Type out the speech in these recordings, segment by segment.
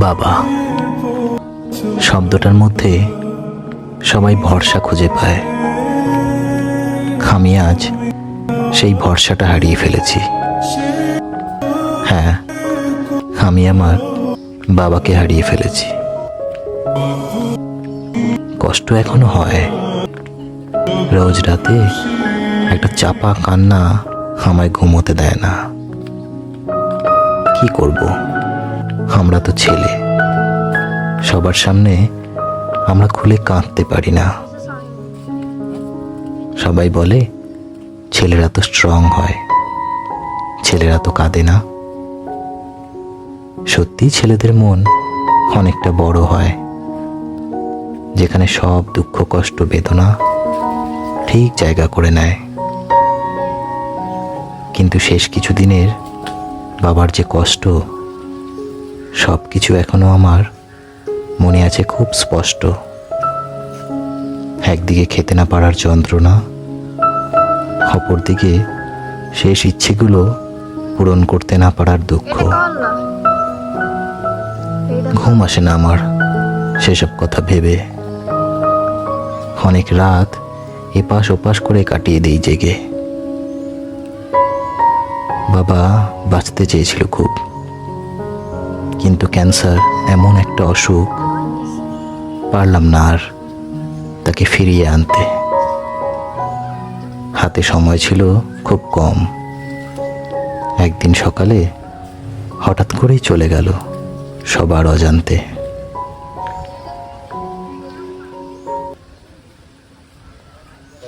বাবা, শব্দটার মধ্যে সবাই ভরসা খুঁজে পায়। আমি আজ সেই ভরসাটা হারিয়ে ফেলেছি। হ্যাঁ আমি আমার বাবাকে হারিয়ে ফেলেছি। কষ্ট এখনও হয়। রোজ রাতে একটা চাপা কান্না আমায় ঘুমোতে দেয় না। কি করব? আমরা তো ছেলে। সবার সামনে আমরা খুলে কাঁদতে পারি না। সবাই বলে, ছেলেরা তো স্ট্রং হয়। ছেলেরা তো কাঁদে না। সত্যি ছেলেদের মন অনেকটা বড় হয়, যেখানে সব দুঃখ, কষ্ট, বেদনা ঠিক জায়গা করে নেয়। কিন্তু শেষ কিছু দিনের বাবার যে কষ্ট সব কিছু এখনও আমার মনে আছে খুব স্পষ্ট। একদিকে খেতে না পারার যন্ত্রণা, অপরদিকে শেষ ইচ্ছেগুলো পূরণ করতে না পারার দুঃখ। ঘুম আসে না আমার, সেসব কথা ভেবে। অনেক রাত এপাশ ওপাশ করে কাটিয়ে দেই জেগে। বাবা বাঁচতে চেয়েছিল খুব। কিন্তু ক্যান্সার এমন একটা অসুখ, পারলাম না আর তাকে ফিরিয়ে আনতে। হাতে সময় ছিল খুব কম। একদিন সকালে হঠাৎ করেই চলে গেল সবার অজান্তে।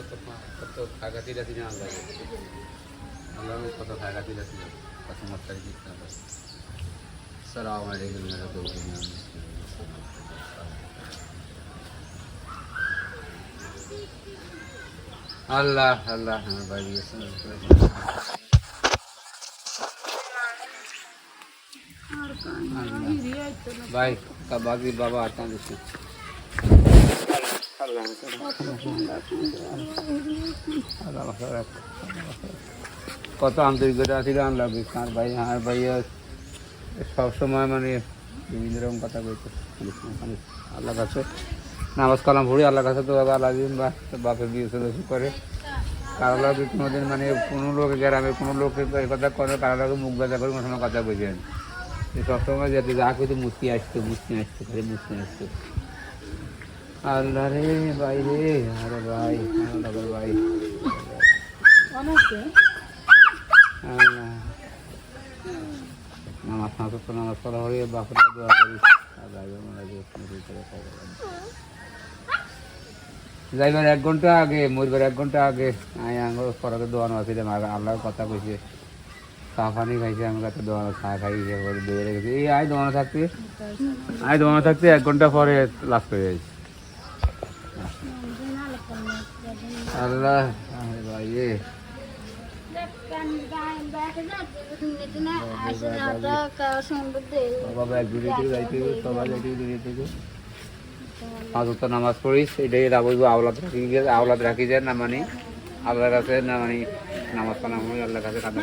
কত কত খাগাতি রাতি না আল্লাহ আল্লাহ কত খাগাতি রাতি কত মশাই দিতে হবে সালাম আলাইকুম রহমতুল্লাহ আল্লাহ আল্লাহ আমার ভাই গেছে ভাই বাকি বাবা আটা দিচ্ছে কত আন্তরিকতা ছিল, আনলাম। আর ভাই আর ভাই সবসময় মানে বিভিন্ন রকম কথা বলতো। আল্লাহ কাছে নামাজ কালাম ভরি আল্লাহ কাছে তো আল্লাহ দিন বা বাপের বিয়ে সদস্য করে। কারও লাগে কোনোদিন মানে কোনো লোক গ্রামে কোনো লোকের এই কথা করে, কারও লাগে মুখ ব্যথা করে, কোনো সময় কথা বোঝেন সবসময় যাতে, যা কিন্তু মুস্তি আসতো মুস্তি আসতো, খালি মুস্তি আসতো। আল্লাহ রে ভাই রে আরে ভাই আল্লাহ ভাই। নামাজ তো নামাজ পড়া বাপরা দোয়া করিস। করে যাইবার এক ঘণ্টা আগে মরবার এক ঘণ্টা আগে আমি আঙ্গুর পরাকে দোয়ানো আর আল্লাহর কথা কইছে চা পানি খাইছে আমি কাছে দোয়ানো চা খাই বেড়ে রেখেছি এই আয় দোয়ানো থাকতে আয় দোয়ানো থাকতে এক ঘণ্টা পরে লাস্ট হয়ে যাইছে আল্লাহ আরে ভাই এ বাবা এক দূরে থেকে যাইতে হবে সবাই যাইতে হবে দূরে থেকে পাঁচ ওয়াক্ত নামাজ পড়িস, এটাই আওলাদ রাখি আওলাদ রাখি যায় না মানে আল্লাহর কাছে, না মানে নামাজ পানা হয় আল্লাহর কাছে কাঁদা